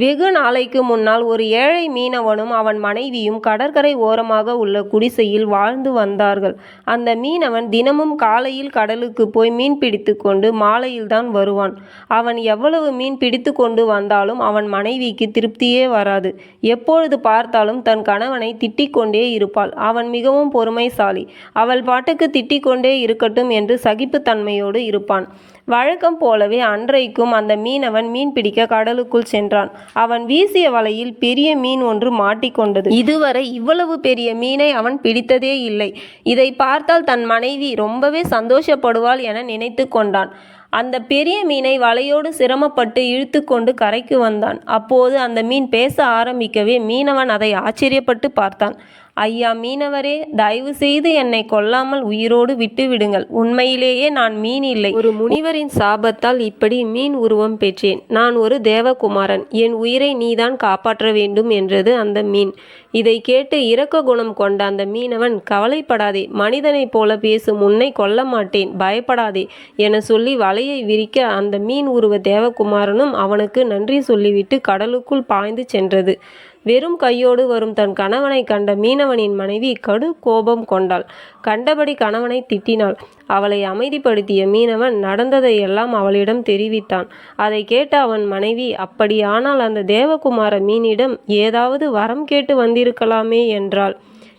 வெகு நாளைக்கு முன்னால் ஒரு ஏழை மீனவனும் அவன் மனைவியும் கடற்கரை ஓரமாக உள்ள குடிசையில் வாழ்ந்து வந்தார்கள். அந்த மீனவன் தினமும் காலையில் கடலுக்கு போய் மீன் பிடித்து கொண்டு மாலையில்தான் வருவான். அவன் எவ்வளவு மீன் பிடித்து கொண்டு வந்தாலும் அவன் மனைவிக்கு திருப்தியே வராது. எப்பொழுது பார்த்தாலும் தன் கணவனை திட்டிக்கொண்டே இருப்பாள். அவன் மிகவும் பொறுமைசாலி. அவள் பாட்டுக்கு திட்டிக்கொண்டே இருக்கட்டும் என்று சகிப்புத்தன்மையோடு இருப்பான். வழக்கம் போலவே அன்றைக்கும் அந்த மீனவன் மீன் பிடிக்க கடலுக்குள் சென்றான். அவன் வீசிய வலையில் பெரிய மீன் ஒன்று மாட்டிக்கொண்டது. இதுவரை இவ்வளவு பெரிய மீனை அவன் பிடித்ததே இல்லை. இதை பார்த்தால் தன் மனைவி ரொம்பவே சந்தோஷப்படுவாள் என நினைத்து கொண்டான். அந்த பெரிய மீனை வலையோடு சிரமப்பட்டு இழுத்து கொண்டு கரைக்கு வந்தான். அப்போது அந்த மீன் பேச ஆரம்பிக்கவே மீனவன் அதை ஆச்சரியப்பட்டு பார்த்தான். ஐயா மீனவரே தயவு செய்து என்னை கொல்லாமல் உயிரோடு விட்டுவிடுங்கள். உண்மையிலேயே நான் மீன் இல்லை. ஒரு முனிவரின் சாபத்தால் இப்படி மீன் உருவம் பெற்றேன். நான் ஒரு தேவகுமாரன். என் உயிரை நீதான் காப்பாற்ற வேண்டும் என்றது அந்த மீன். இதைக் கேட்டு இரக்க குணம் கொண்ட அந்த மீனவன் கவலைப்படாதே மனிதனைப் போல பேசும் உன்னை கொல்ல மாட்டேன் பயப்படாதே என சொல்லி வலையை விரிக்க அந்த மீன் உருவ தேவகுமாரனும் அவனுக்கு நன்றி சொல்லிவிட்டு கடலுக்குள் பாய்ந்து சென்றது. வெறும் கையோடு வரும் தன் கணவனைக் கண்ட மீனவனின் மனைவி கடு கோபம் கொண்டாள். கண்டபடி கணவனைத் திட்டினாள். அவளை அமைதிப்படுத்திய மீனவன் நடந்ததை எல்லாம் அவளிடம் தெரிவித்தான். அதை கேட்ட அவன் மனைவி அப்படியானால் அந்த தேவகுமார மீனிடம் ஏதாவது வரம் கேட்டு வந்திருக்கலாமே என்றாள்.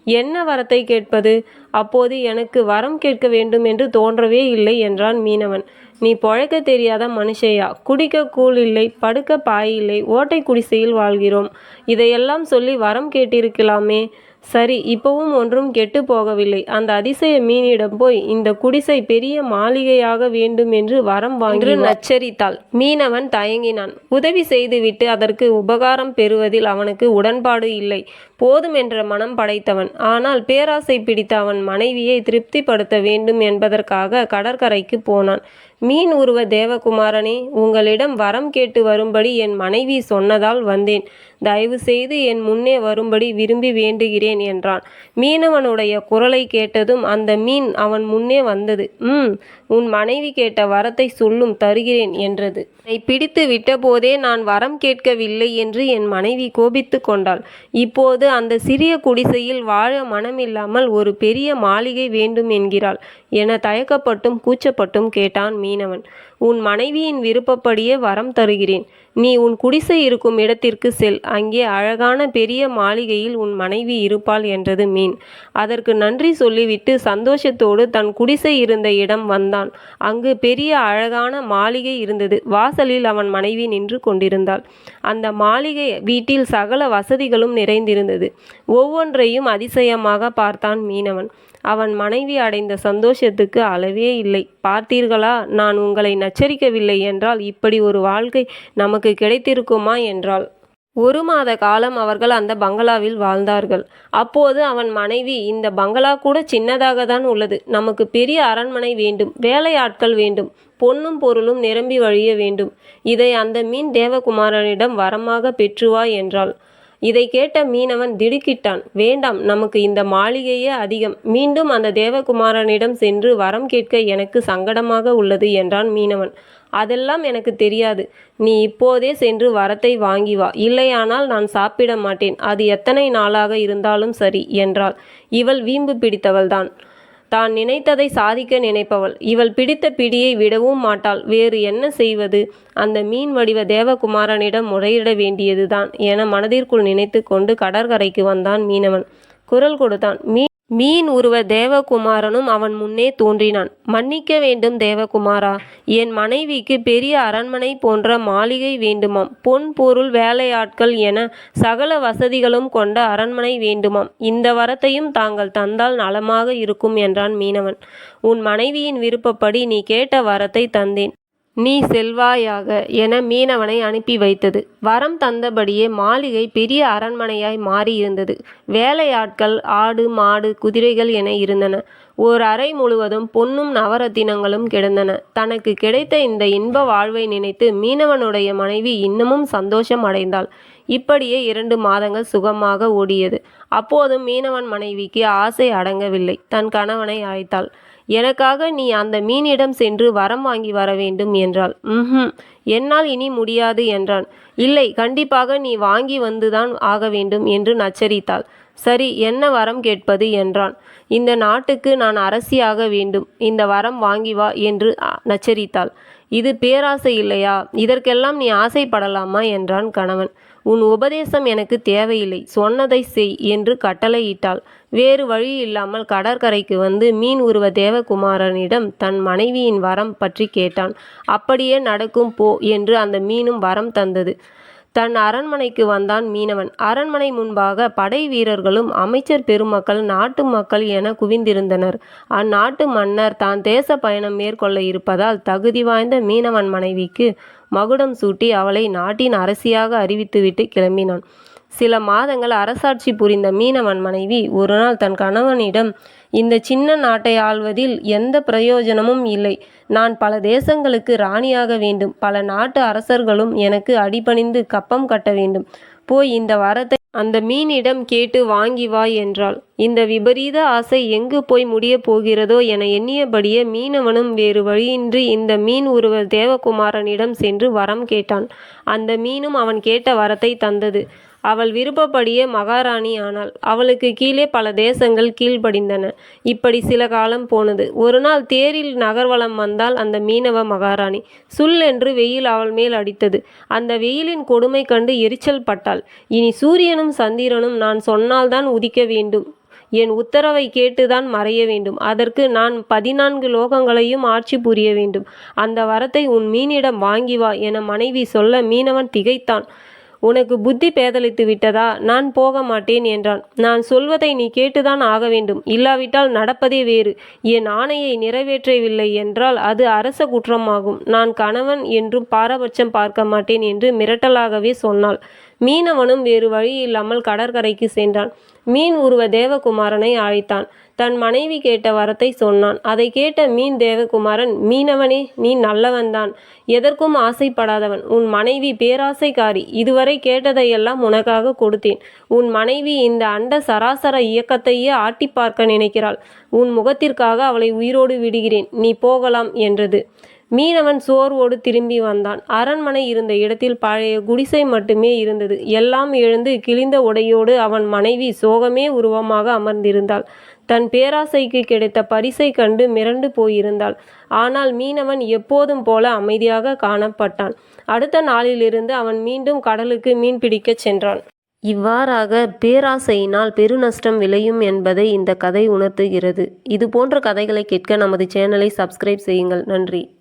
என்ன வரத்தை கேட்பது? அப்போது எனக்கு வரம் கேட்க வேண்டும் என்று தோன்றவே இல்லை என்றான் மீனவன். நீ பொழைக்கத் தெரியாத மனுஷயா குடிக்கக் கூழ் இல்லை படுக்க பாயில்லை ஓட்டைக் குடிசையில் வாழ்கிறோம். இதையெல்லாம் சொல்லி வரம் கேட்டிருக்கலாமே. சரி இப்பவும் ஒன்றும் கெட்டுப் போகவில்லை. அந்த அதிசய மீனிடம் போய் இந்தக் குடிசை பெரிய மாளிகையாக வேண்டுமென்று வரம் வாங்கி என்று நச்சரித்தாள். மீனவன் தயங்கினான். உதவி செய்துவிட்டு அதற்கு உபகாரம் பெறுவதில் அவனுக்கு உடன்பாடு இல்லை. போதுமென்ற மனம் படைத்தவன். ஆனால் பேராசை பிடித்த அவன் மனைவியை திருப்திப்படுத்த வேண்டும் என்பதற்காக கடற்கரைக்குப் போனான். மீன் உருவ தேவகுமாரனே உங்களிடம் வரம் கேட்டு வரும்படி என் மனைவி சொன்னதால் வந்தேன். தயவு செய்து என் முன்னே வரும்படி விரும்பி வேண்டுகிறேன் என்றான். மீனவனுடைய குரலைக் கேட்டதும் அந்த மீன் அவன் முன்னே வந்தது. ம் உன் மனைவி கேட்ட வரத்தை சொல்லும் தருகிறேன் என்றது. அதை பிடித்து விட்டபோதே நான் வரம் கேட்கவில்லை என்று என் மனைவி கோபித்து கொண்டாள். இப்போது அந்த சிறிய குடிசையில் வாழ மனமில்லாமல் ஒரு பெரிய மாளிகை வேண்டும் என்கிறாள் என தயக்கப்பட்டும் கூச்சப்பட்டும் கேட்டான் மீனவன். உன் மனைவியின் விருப்பப்படியே வரம் தருகிறேன். நீ உன் குடிசை இருக்கும் இடத்திற்கு செல். அங்கே அழகான பெரிய மாளிகையில் உன் மனைவி இருப்பாள் என்றது மீன். அதற்கு நன்றி சொல்லிவிட்டு சந்தோஷத்தோடு தன் குடிசை இருந்த இடம் வந்தான். அங்கு பெரிய அழகான மாளிகை இருந்தது. வாசலில் அவன் மனைவி நின்று கொண்டிருந்தாள். அந்த மாளிகை வீட்டில் சகல வசதிகளும் நிறைந்திருந்தது. ஒவ்வொன்றையும் அதிசயமாக பார்த்தான் மீனவன். அவன் மனைவி அடைந்த சந்தோஷத்துக்கு அளவே இல்லை. பார்த்தீர்களா நான் உங்களை நச்சரிக்கவில்லை என்றால் இப்படி ஒரு வாழ்க்கை நமக்கு கிடைத்திருக்குமா என்றாள். ஒரு மாத காலம் அவர்கள் அந்த பங்களாவில் வாழ்ந்தார்கள். அப்போது அவன் மனைவி இந்த பங்களா கூட சின்னதாக தான் உள்ளது. நமக்கு பெரிய அரண்மனை வேண்டும். வேலையாட்கள் வேண்டும். பொன்னும் பொருளும் நிரம்பி வழிய வேண்டும். இதை அந்த மீன் தேவகுமாரனிடம் வரமாக பெற்றுவாய் என்றாள். இதை கேட்ட மீனவன் திடுக்கிட்டான். வேண்டாம் நமக்கு இந்த மாளிகையே அதிகம். மீண்டும் அந்த தேவகுமாரனிடம் சென்று வரம் கேட்க எனக்கு சங்கடமாக உள்ளது என்றான் மீனவன். அதெல்லாம் எனக்கு தெரியாது. நீ இப்போதே சென்று வரத்தை வாங்கி வா. இல்லையானால் நான் சாப்பிட மாட்டேன். அது எத்தனை நாளாக இருந்தாலும் சரி என்றாள். இவள் வீம்பு பிடித்தவள்தான். தான் நினைத்ததை சாதிக்க நினைப்பவள். இவள் பிடித்த பிடியை விடவும் மாட்டாள். வேறு என்ன செய்வது? அந்த மீன் வடிவ தேவகுமாரனிடம் முறையிட வேண்டியதுதான் என மனதிற்குள் நினைத்து கொண்டு கடற்கரைக்கு வந்தான் மீனவன். குரல் கொடுத்தான். மீன் மீன் உருவ தேவகுமாரனும் அவன் முன்னே தோன்றினான். மன்னிக்க வேண்டும் தேவகுமாரா. என் மனைவிக்கு பெரிய அரண்மனை போன்ற மாளிகை வேண்டுமாம். பொன் பொருள் வேலையாட்கள் என சகல வசதிகளும் கொண்ட அரண்மனை வேண்டுமாம். இந்த வரத்தையும் தாங்கள் தந்தால் நலமாக இருக்கும் என்றான் மீனவன். உன் மனைவியின் விருப்பப்படி நீ கேட்ட வரத்தை தந்தேன். நீ செல்வாயாக என மீனவனை அனுப்பி வைத்தது. வரம் தந்தபடியே மாளிகை பெரிய அரண்மனையாய் மாறியிருந்தது. வேலையாட்கள் ஆடு மாடு குதிரைகள் என இருந்தன. ஓர் அறை முழுவதும் பொன்னும் நவரத்தினங்களும் கிடந்தன. தனக்கு கிடைத்த இந்த இன்ப வாழ்வை நினைத்து மீனவனுடைய மனைவி இன்னமும் சந்தோஷம் அடைந்தாள். இப்படியே இரண்டு மாதங்கள் சுகமாக ஓடியது. அப்போதும் மீனவன் மனைவிக்கு ஆசை அடங்கவில்லை. தன் கணவனை அழைத்தாள். எனக்காக நீ அந்த மீனிடம் சென்று வரம் வாங்கி வர வேண்டும் என்றாள். ம் என்னால் இனி முடியாது என்றான். இல்லை கண்டிப்பாக நீ வாங்கி வந்துதான் ஆக வேண்டும் என்று நச்சரித்தாள். சரி என்ன வரம் கேட்பது என்றான். இந்த நாட்டுக்கு நான் அரசியாக வேண்டும். இந்த வரம் வாங்கி வா என்று நச்சரித்தாள். இது பேராசை இல்லையா? இதற்கெல்லாம் நீ ஆசைப்படலாமா? என்றான் கணவன். உன் உபதேசம் எனக்கு தேவையில்லை. சொன்னதை செய் என்று கட்டளையிட்டாள். வேறு வழி இல்லாமல் கடற்கரைக்கு வந்து மீன் உருவ தேவகுமாரனிடம் தன் மனைவியின் வரம் பற்றி கேட்டான். அப்படியே நடக்கும் போ என்று அந்த மீனும் வரம் தந்தது. தன் அரண்மனைக்கு வந்தான் மீனவன். அரண்மனை முன்பாக படை வீரர்களும் அமைச்சர் பெருமக்கள் நாட்டு மக்கள் என குவிந்திருந்தனர். அந்நாட்டு மன்னர் தான் தேச பயணம் மேற்கொள்ள இருப்பதால் தகுதி வாய்ந்த மீனவன் மனைவிக்கு மகுடம் சூட்டி அவளை நாட்டின் அரசியாக அறிவித்துவிட்டு கிளம்பினான். சில மாதங்கள் அரசாட்சி புரிந்த மீனவன் மனைவி ஒருநாள் தன் கணவனிடம் இந்த சின்ன நாட்டை ஆள்வதில் எந்த பிரயோஜனமும் இல்லை. நான் பல தேசங்களுக்கு ராணியாக வேண்டும். பல நாட்டு அரசர்களும் எனக்கு அடிபணிந்து கப்பம் கட்ட வேண்டும். போய் இந்த வரத்தை அந்த மீனிடம் கேட்டு வாங்கி வா என்றாள். இந்த விபரீத ஆசை எங்கு போய் முடியப் போகிறதோ என எண்ணியபடியே மீனவனும் வேறு வழியின்றி இந்த மீன் ஒருவர் தேவகுமாரனிடம் சென்று வரம் கேட்டான். அந்த மீனும் அவன் கேட்ட வரத்தை தந்தது. அவள் விருப்பப்படியே மகாராணி ஆனாள். அவளுக்கு கீழே பல தேசங்கள் கீழ்ப்படிந்தன. இப்படி சில காலம் போனது. ஒரு நாள் தேரில் நகர்வலம் வந்தால் அந்த மீனவ மகாராணி. சுல் என்று வெயில் அவள் மேல் அடித்தது. அந்த வெயிலின் கொடுமை கண்டு எரிச்சல் பட்டாள். இனி சூரியனும் சந்திரனும் நான் சொன்னால்தான் உதிக்க வேண்டும். என் உத்தரவை கேட்டுதான் மறைய வேண்டும். அதற்கு நான் பதினான்கு லோகங்களையும் ஆட்சி புரிய வேண்டும். அந்த வரத்தை உன் மீனிடம் வாங்கி வா என மனைவி சொல்ல மீனவன் திகைத்தான். உனக்கு புத்தி பேதலித்து விட்டதா? நான் போக மாட்டேன் என்றான். நான் சொல்வதை நீ கேட்டுதான் ஆக வேண்டும். இல்லாவிட்டால் நடப்பதே வேறு. என் ஆணையை நிறைவேற்றவில்லை என்றால் அது அரச குற்றமாகும். நான் கணவன் என்றும் பாரபட்சம் பார்க்க மாட்டேன் என்று மிரட்டலாகவே சொன்னாள். மீனவனும் வேறு வழி இல்லாமல் கடற்கரைக்கு சென்றான். மீன் உருவ தேவகுமாரனை அழைத்தான். தன் மனைவி கேட்ட வரத்தை சொன்னான். அதை கேட்ட மீன் தேவகுமாரன் மீனவனே நீ நல்லவன்தான். எதற்கும் ஆசைப்படாதவன். உன் மனைவி பேராசைக்காரி. இதுவரை கேட்டதையெல்லாம் உனக்காக கொடுத்தேன். உன் மனைவி இந்த அண்ட சராசர இயக்கத்தையே ஆட்டி பார்க்க நினைக்கிறாள். உன் முகத்திற்காக அவளை உயிரோடு விடுகிறேன். நீ போகலாம் என்றது. மீனவன் சோர்வோடு திரும்பி வந்தான். அரண்மனை இருந்த இடத்தில் பழைய குடிசை மட்டுமே இருந்தது. எல்லாம் எழுந்து கிழிந்த உடையோடு அவன் மனைவி சோகமே உருவமாக அமர்ந்திருந்தாள். தன் பேராசைக்கு கிடைத்த பரிசை கண்டு மிரண்டு போயிருந்தாள். ஆனால் மீனவன் எப்போதும் போல அமைதியாக காணப்பட்டான். அடுத்த நாளிலிருந்து அவன் மீண்டும் கடலுக்கு மீன் பிடிக்கச் சென்றான். இவ்வாறாக பேராசையினால் பெருநஷ்டம் விளையும் என்பதை இந்த கதை உணர்த்துகிறது. இது போன்ற கதைகளை கேட்க நமது சேனலை சப்ஸ்கிரைப் செய்யுங்கள். நன்றி.